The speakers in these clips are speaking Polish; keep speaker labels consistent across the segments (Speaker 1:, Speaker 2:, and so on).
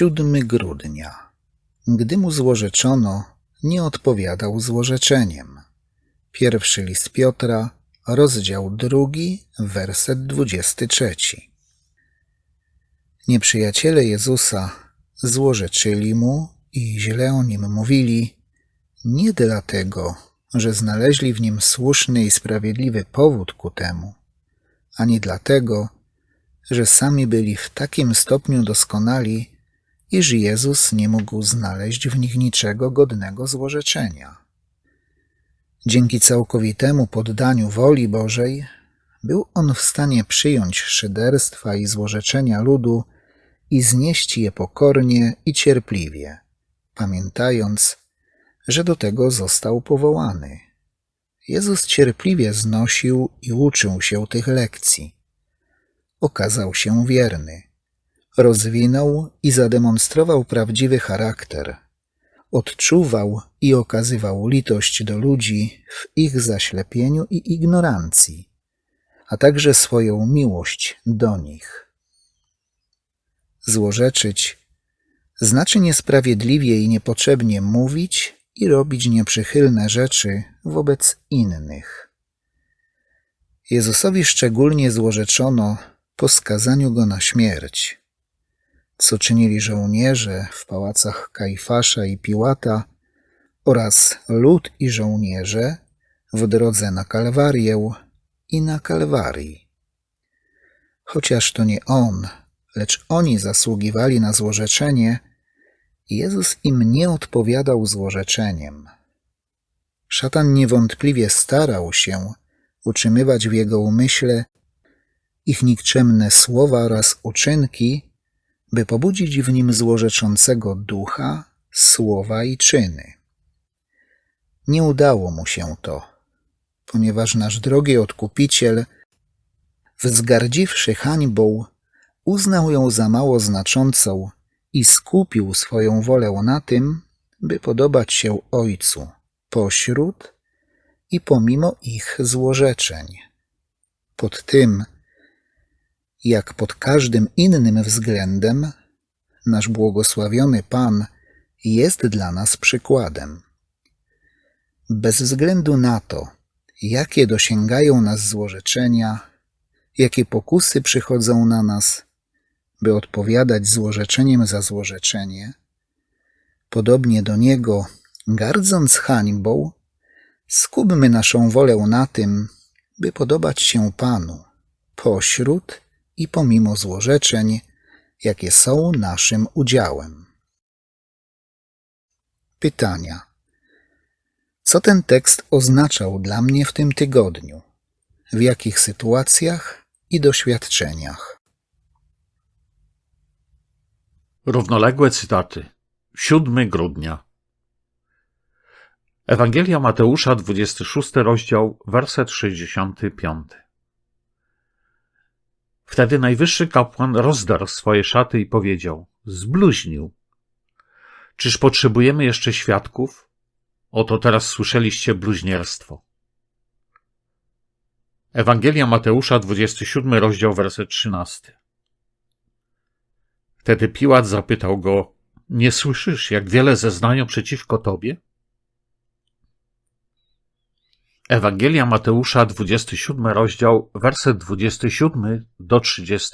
Speaker 1: Siódmy grudnia. Gdy mu złorzeczono, nie odpowiadał złorzeczeniem. Pierwszy list Piotra, rozdział drugi, werset dwudziesty trzeci. Nieprzyjaciele Jezusa złorzeczyli mu i źle o nim mówili, nie dlatego, że znaleźli w nim słuszny i sprawiedliwy powód ku temu, ani dlatego, że sami byli w takim stopniu doskonali, iż Jezus nie mógł znaleźć w nich niczego godnego złorzeczenia. Dzięki całkowitemu poddaniu woli Bożej był on w stanie przyjąć szyderstwa i złorzeczenia ludu i znieść je pokornie i cierpliwie, pamiętając, że do tego został powołany. Jezus cierpliwie znosił i uczył się tych lekcji. Okazał się wierny. Rozwinął i zademonstrował prawdziwy charakter. Odczuwał i okazywał litość do ludzi w ich zaślepieniu i ignorancji, a także swoją miłość do nich. Złorzeczyć znaczy niesprawiedliwie i niepotrzebnie mówić i robić nieprzychylne rzeczy wobec innych. Jezusowi szczególnie złorzeczono po skazaniu go na śmierć. Co czynili żołnierze w pałacach Kajfasza i Piłata oraz lud i żołnierze w drodze na Kalwarię i na Kalwarii. Chociaż to nie on, lecz oni zasługiwali na złorzeczenie, Jezus im nie odpowiadał złorzeczeniem. Szatan niewątpliwie starał się utrzymywać w jego umyśle ich nikczemne słowa oraz uczynki, by pobudzić w nim złorzeczącego ducha, słowa i czyny. Nie udało mu się to, ponieważ nasz drogi odkupiciel, wzgardziwszy hańbą, uznał ją za mało znaczącą i skupił swoją wolę na tym, by podobać się Ojcu pośród i pomimo ich złorzeczeń. Pod tym, jak pod każdym innym względem, nasz błogosławiony Pan jest dla nas przykładem. Bez względu na to, jakie dosięgają nas złorzeczenia, jakie pokusy przychodzą na nas, by odpowiadać złorzeczeniem za złorzeczenie, podobnie do Niego, gardząc hańbą, skupmy naszą wolę na tym, by podobać się Panu, pośród i pomimo złorzeczeń, jakie są naszym udziałem. Pytania. Co ten tekst oznaczał dla mnie w tym tygodniu? W jakich sytuacjach i doświadczeniach?
Speaker 2: Równoległe cytaty. 7 grudnia. Ewangelia Mateusza, 26 rozdział, werset 65. Wtedy najwyższy kapłan rozdarł swoje szaty i powiedział: Zbluźnił. Czyż potrzebujemy jeszcze świadków? Oto teraz słyszeliście bluźnierstwo. Ewangelia Mateusza, 27 rozdział, werset 13. Wtedy Piłat zapytał go: Nie słyszysz, jak wiele zeznają przeciwko tobie? Ewangelia Mateusza, 27 rozdział, werset 27 do 30.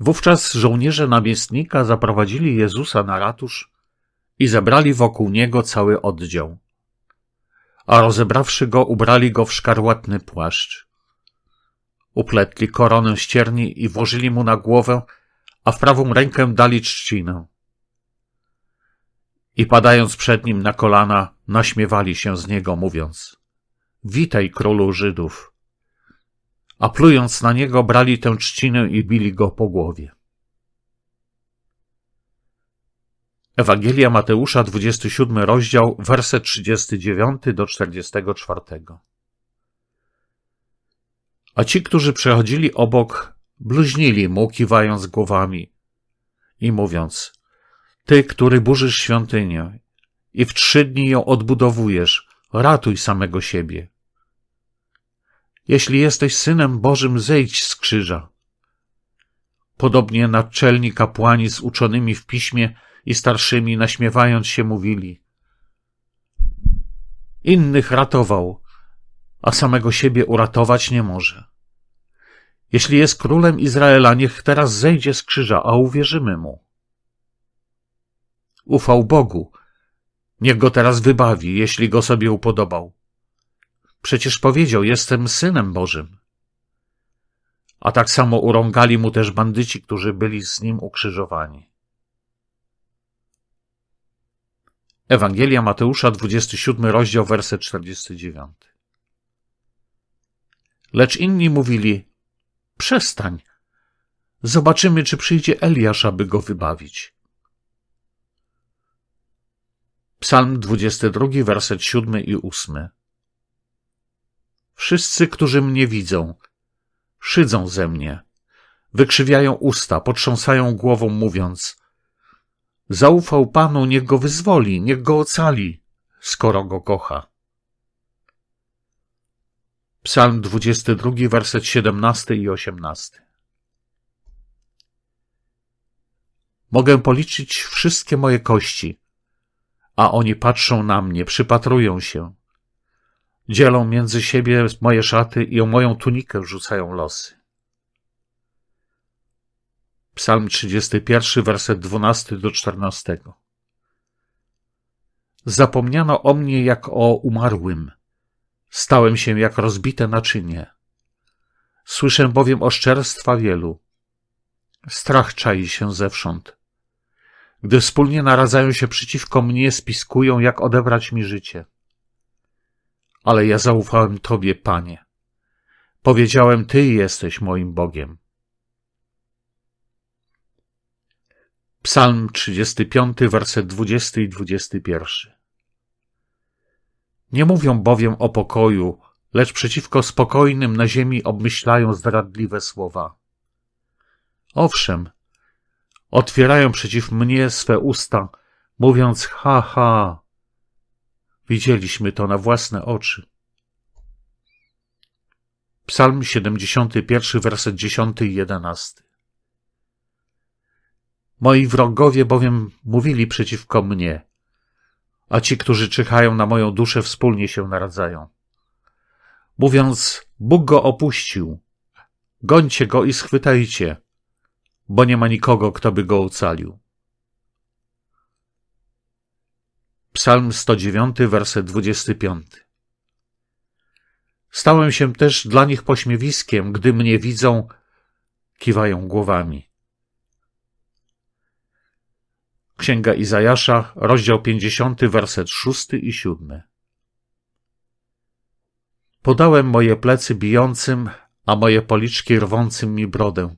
Speaker 2: Wówczas żołnierze namiestnika zaprowadzili Jezusa na ratusz i zebrali wokół niego cały oddział. A rozebrawszy go, ubrali go w szkarłatny płaszcz. Upletli koronę ścierni i włożyli mu na głowę, a w prawą rękę dali trzcinę i padając przed nim na kolana, naśmiewali się z niego, mówiąc: Witaj, królu Żydów. A plując na niego, brali tę trzcinę i bili go po głowie. Ewangelia Mateusza, 27 rozdział, werset 39 do 44. A ci, którzy przechodzili obok, bluźnili mu, kiwając głowami i mówiąc: ty, który burzysz świątynię i w trzy dni ją odbudowujesz, ratuj samego siebie. Jeśli jesteś synem Bożym, zejdź z krzyża. Podobnie naczelni kapłani z uczonymi w piśmie i starszymi, naśmiewając się, mówili: Innych ratował, a samego siebie uratować nie może. Jeśli jest królem Izraela, niech teraz zejdzie z krzyża, a uwierzymy mu. Ufał Bogu. Niech go teraz wybawi, jeśli go sobie upodobał. Przecież powiedział: Jestem synem Bożym. A tak samo urągali mu też bandyci, którzy byli z nim ukrzyżowani. Ewangelia Mateusza, 27 rozdział, werset 49. Lecz inni mówili: Przestań. Zobaczymy, czy przyjdzie Eliasz, aby go wybawić. Psalm 22, werset 7 i 8. Wszyscy, którzy mnie widzą, szydzą ze mnie, wykrzywiają usta, potrząsają głową, mówiąc: Zaufał Panu, niech go wyzwoli, niech go ocali, skoro go kocha. Psalm 22, werset 17 i 18. Mogę policzyć wszystkie moje kości, a oni patrzą na mnie, przypatrują się. Dzielą między siebie moje szaty i o moją tunikę rzucają losy. Psalm 31, werset 12 do 14. Zapomniano o mnie jak o umarłym. Stałem się jak rozbite naczynie. Słyszę bowiem oszczerstwa wielu. Strach czai się zewsząd. Gdy wspólnie naradzają się przeciwko mnie, spiskują, jak odebrać mi życie. Ale ja zaufałem Tobie, Panie. Powiedziałem, Ty jesteś moim Bogiem. Psalm 35, werset 20 i 21. Nie mówią bowiem o pokoju, lecz przeciwko spokojnym na ziemi obmyślają zdradliwe słowa. Owszem, otwierają przeciw mnie swe usta, mówiąc ha, ha. Widzieliśmy to na własne oczy. Psalm 71, werset 10 i 11. Moi wrogowie bowiem mówili przeciwko mnie, a ci, którzy czyhają na moją duszę, wspólnie się naradzają. Mówiąc, Bóg go opuścił, gońcie go i schwytajcie, bo nie ma nikogo, kto by go ocalił. Psalm 109, werset 25. Stałem się też dla nich pośmiewiskiem, gdy mnie widzą, kiwają głowami. Księga Izajasza, rozdział 50, werset 6 i 7. Podałem moje plecy bijącym, a moje policzki rwącym mi brodę.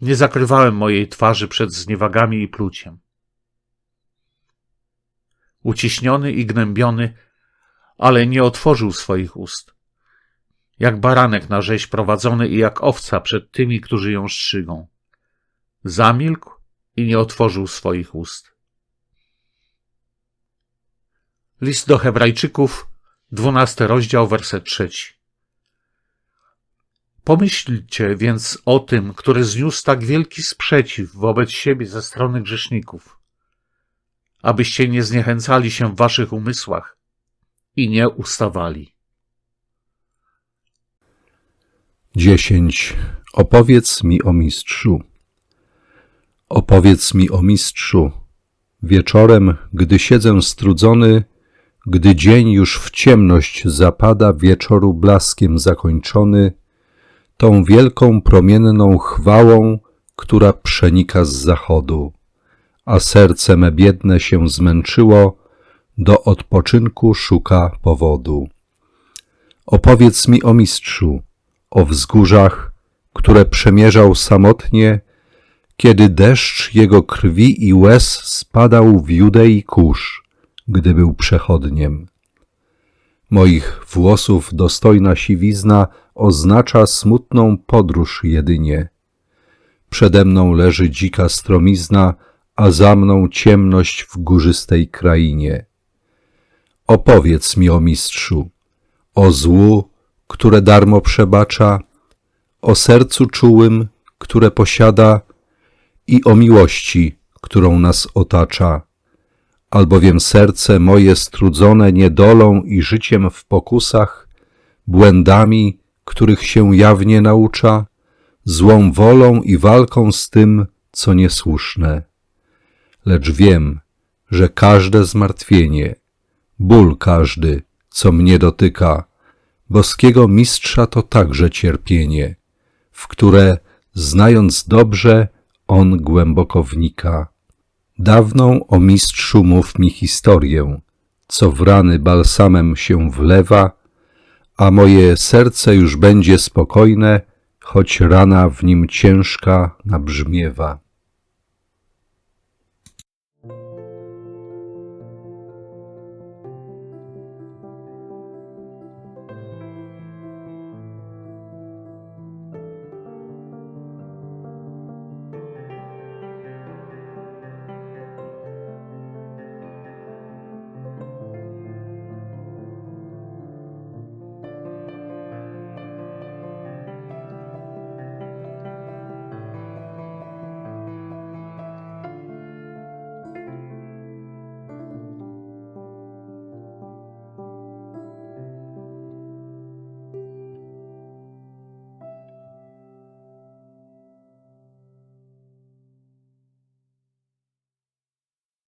Speaker 2: Nie zakrywałem mojej twarzy przed zniewagami i pluciem. Uciśniony i gnębiony, ale nie otworzył swoich ust. Jak baranek na rzeź prowadzony i jak owca przed tymi, którzy ją strzygą. Zamilkł i nie otworzył swoich ust. List do Hebrajczyków, dwunasty rozdział, werset trzeci. Pomyślcie więc o tym, który zniósł tak wielki sprzeciw wobec siebie ze strony grzeszników, abyście nie zniechęcali się w waszych umysłach i nie ustawali.
Speaker 3: 10. Opowiedz mi o mistrzu. Opowiedz mi o mistrzu. Wieczorem, gdy siedzę strudzony, gdy dzień już w ciemność zapada, wieczoru blaskiem zakończony, tą wielką promienną chwałą, która przenika z zachodu, a serce me biedne się zmęczyło, do odpoczynku szuka powodu. Opowiedz mi o mistrzu, o wzgórzach, które przemierzał samotnie, kiedy deszcz jego krwi i łez spadał w Judei kurz, gdy był przechodniem. Moich włosów dostojna siwizna oznacza smutną podróż jedynie. Przede mną leży dzika stromizna, a za mną ciemność w górzystej krainie. Opowiedz mi o mistrzu, o złu, które darmo przebacza, o sercu czułym, które posiada, i o miłości, którą nas otacza. Albowiem serce moje strudzone niedolą i życiem w pokusach, błędami, których się jawnie naucza, złą wolą i walką z tym, co niesłuszne. Lecz wiem, że każde zmartwienie, ból każdy, co mnie dotyka, boskiego mistrza to także cierpienie, w które, znając dobrze, on głęboko wnika. Dawną o mistrzu mów mi historię, co w rany balsamem się wlewa, a moje serce już będzie spokojne, choć rana w nim ciężka nabrzmiewa.